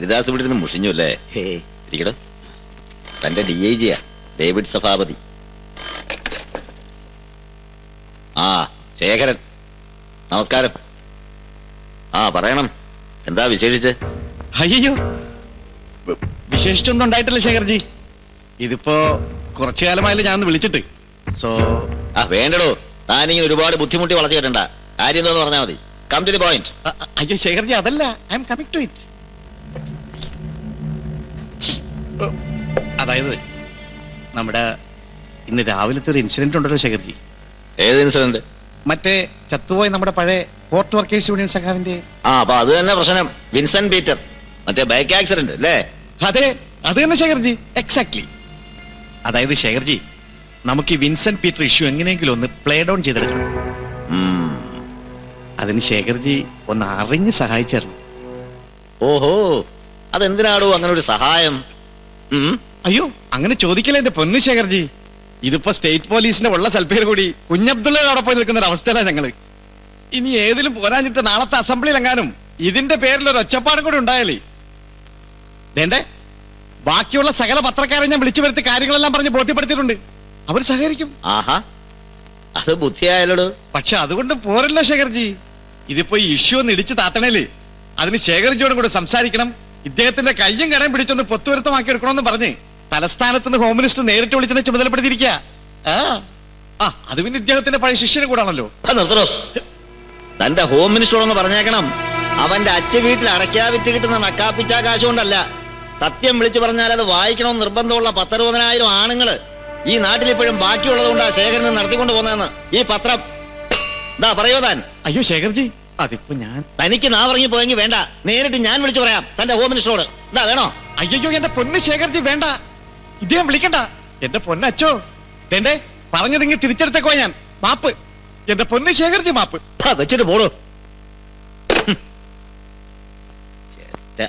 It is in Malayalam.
ഹരിദാസ് ഇവിടെ നിന്ന് മുഷിഞ്ഞു അല്ലേ? ഇരിക്കട ഇരിക്കടോ. തന്റെ ഡി ഐ ജിയാ ഡേവിഡ് സഭാപതി ആ ശേഖരൻ. നമസ്കാരം. ആ പറയണം. എന്താ വിശേഷിച്ച്? അയ്യോ. വിശേഷിച്ചൊന്നും ഉണ്ടായിട്ടില്ല ശേഖർജി. ഇതിപ്പോ കുറച്ചു കാലമായാലും ഞാൻ വിളിച്ചിട്ട്. സോ ആ വേണ്ടടോ. താനിങ്ങനെ ഒരുപാട് ബുദ്ധിമുട്ടി വളർച്ച കേട്ടണ്ട കാര്യം എന്താന്ന് പറഞ്ഞാൽ മതി. കം ടു ദി പോയിന്റ് അയ്യോ ശേഖർജി അതല്ല. I am coming to it അതായത് നമ്മുടെ ഇന്ന് രാവിലത്തെ ഒരു ഇൻസിഡന്റ് ഉണ്ടല്ലോ ശേഖർജി. ഏത് ഇൻസിഡന്റ് മറ്റേ ചത്തുപോയ നമ്മുടെ പഴയ പോർട്ട് വർക്കേഴ്സ് യൂണിയൻ സഖാവിന്റെ. ആ അപ്പൊ അത് തന്നെ പ്രശ്നം. Vincent Peter. മറ്റേ ബൈക്ക് ആക്സിഡന്റ് അല്ലേ? അതെ അത് തന്നെ ശേഖർജി. എക്സാക്ട്ലി അതായത് ശേഖർജി നമുക്ക് ഈ വിൻസെന്റ് പീറ്റർ ഇഷ്യൂ എങ്ങനെയെങ്കിലും ഒന്ന് പ്ലേ ഡൗൺ ചെയ്തെടുക്കണം. അതിന് ശേഖർജി ഒന്ന് അറിഞ്ഞ് സഹായിച്ചായിരുന്നു ഓഹോ അതെന്തിനാടോ അങ്ങനെ ഒരു സഹായം. അയ്യോ അങ്ങനെ ചോദിക്കല എന്റെ പൊന്നു ശേഖർജി? ഇതിപ്പോ സ്റ്റേറ്റ് പോലീസിന്റെ ഉള്ള സൽപ്പേര് കൂടി. കുഞ്ഞബ്ദുള്ള അവിടെ പോയി നിൽക്കുന്ന ഒരു അവസ്ഥയിലാണ് ഞങ്ങൾ? ഇനി ഏതിലും പോരാഞ്ഞിട്ട് നാളത്തെ അസംബ്ലിയിൽ എങ്ങാനും ഇതിന്റെ പേരിൽ ഒരു ഒച്ചപ്പാടും കൂടി ഉണ്ടായാലേ? വേണ്ടേ? ബാക്കിയുള്ള സകല പത്രക്കാരെ ഞാൻ വിളിച്ചു വരുത്തി കാര്യങ്ങളെല്ലാം പറഞ്ഞ് ബോധ്യപ്പെടുത്തിയിട്ടുണ്ട്. അവർ സഹകരിക്കും. ആഹാ. അത് ബുദ്ധിയായാലോട് പക്ഷെ അതുകൊണ്ട് പോരല്ലോ ശേഖർജി. ഇതിപ്പോ ഈ ഇഷ്യൂ ഒന്ന് ഇടിച്ചു താത്തണേൽ. അതിന് ശേഖർജിയോടും കൂടെ സംസാരിക്കണം. ഇദ്ദേഹത്തിന്റെ കയ്യും കടയും പിടിച്ചൊന്ന് പൊത്തുവരുത്തമാക്കി എടുക്കണമെന്ന് പറഞ്ഞ് തലസ്ഥാനത്ത് നിന്ന് ഹോം മിനിസ്റ്റർ നേരിട്ട് വിളിച്ചതിനെ ചുമതലപ്പെടുത്തിയിരിക്കുക ആ ആ അത് പിന്നെ ഇദ്ദേഹത്തിന്റെ പഴയ ശിഷ്യനെ കൂടാണല്ലോ. അത് നിർത്തണോ? തന്റെ ഹോം മിനിസ്റ്ററോടൊന്ന് പറഞ്ഞേക്കണം. അവന്റെ അച്ഛ വീട്ടിൽ അടയ്ക്കാ വിറ്റ് കിട്ടുന്ന നക്കാപ്പിച്ചാകാശം കൊണ്ടല്ല സത്യം വിളിച്ചു പറഞ്ഞാൽ അത് വായിക്കണമെന്ന് നിർബന്ധമുള്ള പത്തറുപതിനായിരം ആണുങ്ങൾ. ഈ നാട്ടിൽ ഇപ്പോഴും ബാക്കിയുള്ളത് കൊണ്ടാ ശേഖരനെ നടത്തിക്കൊണ്ട് പോകുന്നതെന്ന്. ഈ പത്രം. എന്താ പറയോ താൻ. അയ്യോ ശേഖർജി അതിപ്പോ ഞാൻ തനിക്ക് നാവറങ്ങി പോയെങ്കിൽ വേണ്ട. നേരിട്ട് ഞാൻ വിളിച്ചു പറയാം. തന്റെ ഹോം മിനിസ്റ്ററോട് എന്താ വേണോ? അയ്യോ എന്റെ പൊന്ന് ശേഖർജി വേണ്ട. ഇദ്ദേഹം വിളിക്കണ്ട. എന്റെ പൊന്നച്ചോ വേണ്ടേ പറഞ്ഞതിങ്ങി തിരിച്ചെടുത്തേക്കോ ഞാൻ. മാപ്പ്. എന്റെ പൊന്ന് ശേഖർജി മാപ്പ്. വെച്ചിട്ട് പോടൂ.